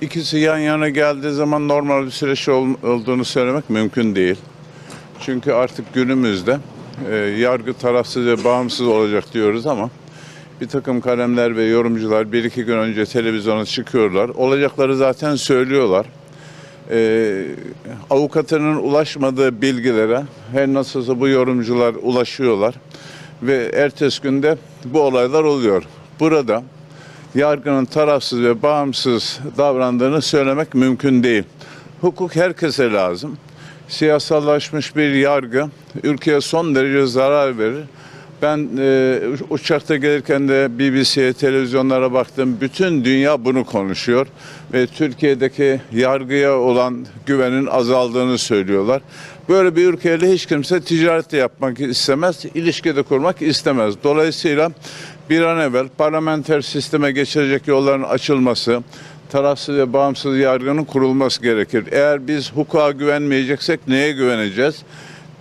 İkisi yan yana geldiği zaman normal bir süreç ol- olduğunu söylemek mümkün değil. Çünkü artık günümüzde e, yargı tarafsız ve bağımsız olacak diyoruz ama bir takım kalemler ve yorumcular bir iki gün önce televizyona çıkıyorlar. Olacakları zaten söylüyorlar. E, avukatının ulaşmadığı bilgilere her nasılsa bu yorumcular ulaşıyorlar ve ertesi günde bu olaylar oluyor. Burada yargının tarafsız ve bağımsız davrandığını söylemek mümkün değil. Hukuk herkese lazım. Siyasallaşmış bir yargı ülkeye son derece zarar verir. Ben e, uçakta gelirken de BBC'ye, televizyonlara baktım. Bütün dünya bunu konuşuyor. Ve Türkiye'deki yargıya olan güvenin azaldığını söylüyorlar. Böyle bir ülkeyle hiç kimse ticaret de yapmak istemez, ilişki de kurmak istemez. Dolayısıyla bir an evvel parlamenter sisteme geçirecek yolların açılması, tarafsız ve bağımsız yargının kurulması gerekir. Eğer biz hukuka güvenmeyeceksek neye güveneceğiz?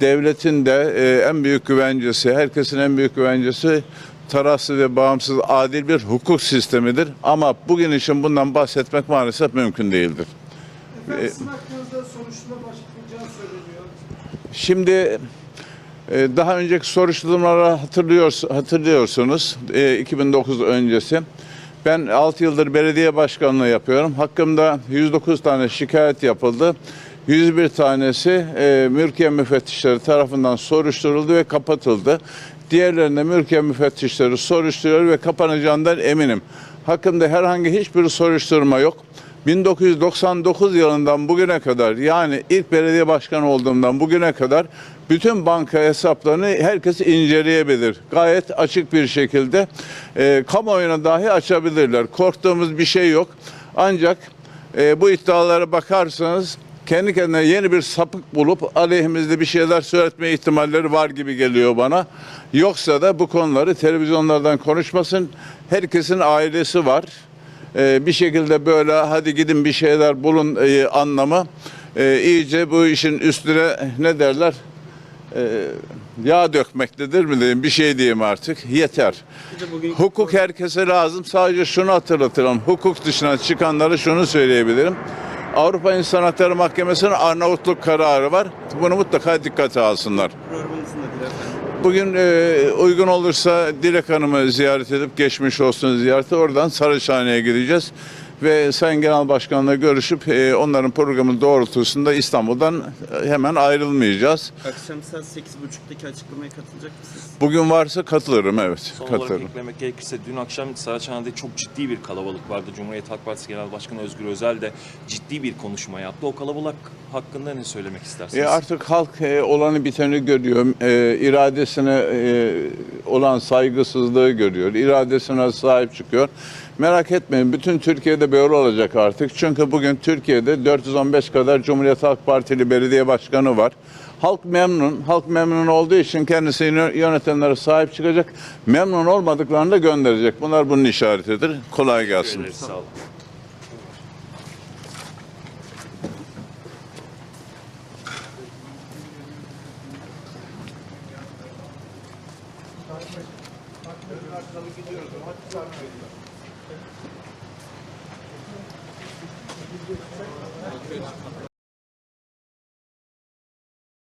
Devletin de e, en büyük güvencesi, herkesin en büyük güvencesi tarafsız ve bağımsız adil bir hukuk sistemidir. Ama bugün için bundan bahsetmek maalesef mümkün değildir. Efendim sizin hakkınızda başlatılacağı söyleniyor. Şimdi daha önceki soruşturmaları hatırlıyor, hatırlıyorsunuz e, 2009 öncesi. Ben 6 yıldır belediye başkanlığı yapıyorum. Hakkımda 109 tane şikayet yapıldı. 101 tanesi e, mülkiye müfettişleri tarafından soruşturuldu ve kapatıldı. Diğerlerinde mülkiye müfettişleri soruşturuyor ve kapanacağından eminim. Hakkımda herhangi hiçbir soruşturma yok. 1999 yılından bugüne kadar yani ilk belediye başkanı olduğumdan bugüne kadar bütün banka hesaplarını herkes inceleyebilir. Gayet açık bir şekilde e, kamuoyuna dahi açabilirler. Korktuğumuz bir şey yok. Ancak e, bu iddialara bakarsanız kendi kendine yeni bir sapık bulup aleyhimizde bir şeyler söyletme ihtimalleri var gibi geliyor bana. Yoksa da bu konuları televizyonlardan konuşmasın. Herkesin ailesi var. Ee, bir şekilde böyle hadi gidin bir şeyler bulun e, anlamı e, iyice bu işin üstüne ne derler E, yağ dökmektedir mi diyeyim bir şey diyeyim artık yeter. Hukuk herkese lazım. Sadece şunu hatırlatırım. Hukuk dışına çıkanları şunu söyleyebilirim. Avrupa İnsan Hakları Mahkemesi'nin Arnavutluk kararı var. Bunu mutlaka dikkate alsınlar. programınızın adı efendim. Bugün e, uygun olursa Dilek Hanım'ı ziyaret edip geçmiş olsun ziyarete oradan Saraçhane'ye gideceğiz. Ve Sayın Genel Başkan'la görüşüp e, onların programı doğrultusunda İstanbul'dan e, hemen ayrılmayacağız. Akşam saat 8.30'daki açıklamaya katılacak mısınız? Bugün varsa katılırım evet. Son olarak katılırım. eklemek gerekirse dün akşam Saraçhane'de çok ciddi bir kalabalık vardı. Cumhuriyet Halk Partisi Genel Başkanı Özgür Özel de ciddi bir konuşma yaptı. O kalabalık hakkında ne söylemek istersiniz? E artık halk e, olanı biteni görüyor. E, iradesine e, olan saygısızlığı görüyor. İradesine sahip çıkıyor. Merak etmeyin bütün Türkiye'de böyle olacak artık. Çünkü bugün Türkiye'de 415 kadar Cumhuriyet Halk Partili belediye başkanı var. Halk memnun. Halk memnun olduğu için kendisini yönetenlere sahip çıkacak. Memnun olmadıklarını da gönderecek. Bunlar bunun işaretidir. Kolay gelsin. Sağ olun.